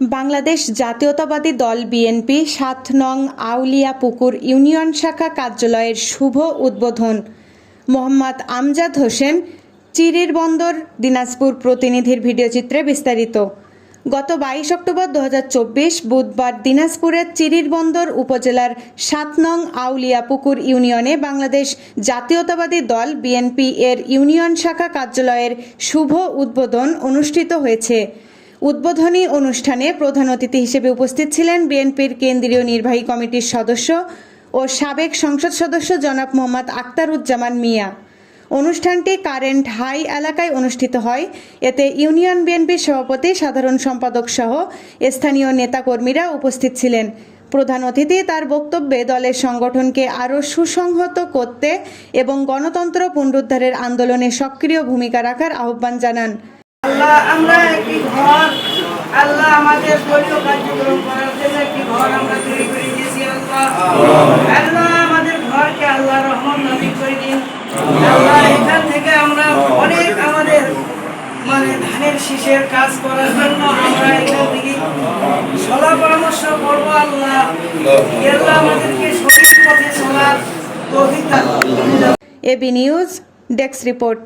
বাংলাদেশ জাতীয়তাবাদী দল বিএনপি সাত নং আউলিয়া পুকুর ইউনিয়ন শাখা কার্যালয়ের শুভ উদ্বোধন। মোহাম্মদ আমজাদ হোসেন, চিরির বন্দর, দিনাজপুর প্রতিনিধির ভিডিওচিত্রে বিস্তারিত। গত বাইশ অক্টোবর দু হাজার চব্বিশ বুধবার দিনাজপুরের চিরির বন্দর উপজেলার সাত নং আউলিয়া পুকুর ইউনিয়নে বাংলাদেশ জাতীয়তাবাদী দল বিএনপি এর ইউনিয়ন শাখা কার্যালয়ের শুভ উদ্বোধন অনুষ্ঠিত হয়েছে। উদ্বোধনী অনুষ্ঠানে প্রধান অতিথি হিসেবে উপস্থিত ছিলেন বিএনপির কেন্দ্রীয় নির্বাহী কমিটির সদস্য ও সাবেক সংসদ সদস্য জনাব মোহাম্মদ আক্তারুজ্জামান মিয়া। অনুষ্ঠানটি কারেন্ট হাই এলাকায় অনুষ্ঠিত হয়। এতে ইউনিয়ন বিএনপির সভাপতি, সাধারণ সম্পাদক সহ স্থানীয় নেতাকর্মীরা উপস্থিত ছিলেন। প্রধান অতিথি তার বক্তব্যে দলের সংগঠনকে আরও সুসংহত করতে এবং গণতন্ত্র পুনরুদ্ধারের আন্দোলনে সক্রিয় ভূমিকা রাখার আহ্বান জানান। আল্লাহ, আমরা একটি ঘর। আল্লাহ আমাদের দলীয় কার্যক্রম করার জন্য একটি ঘর আমরা তৈরি করে দিয়েছি, আল্লাহ। আল্লাহ আমাদের ঘরকে আল্লাহ রহমান করে দিন। আল্লাহ, এখান থেকে আমরা অনেক আমাদের মানে ধানের শীষের কাজ করার জন্য আমরা এখান থেকে সলা পরামর্শ করব, আল্লাহ। আল্লাহ আমাদেরকে সঠিক পথে এবি নিউজ, ডেস্ক রিপোর্ট।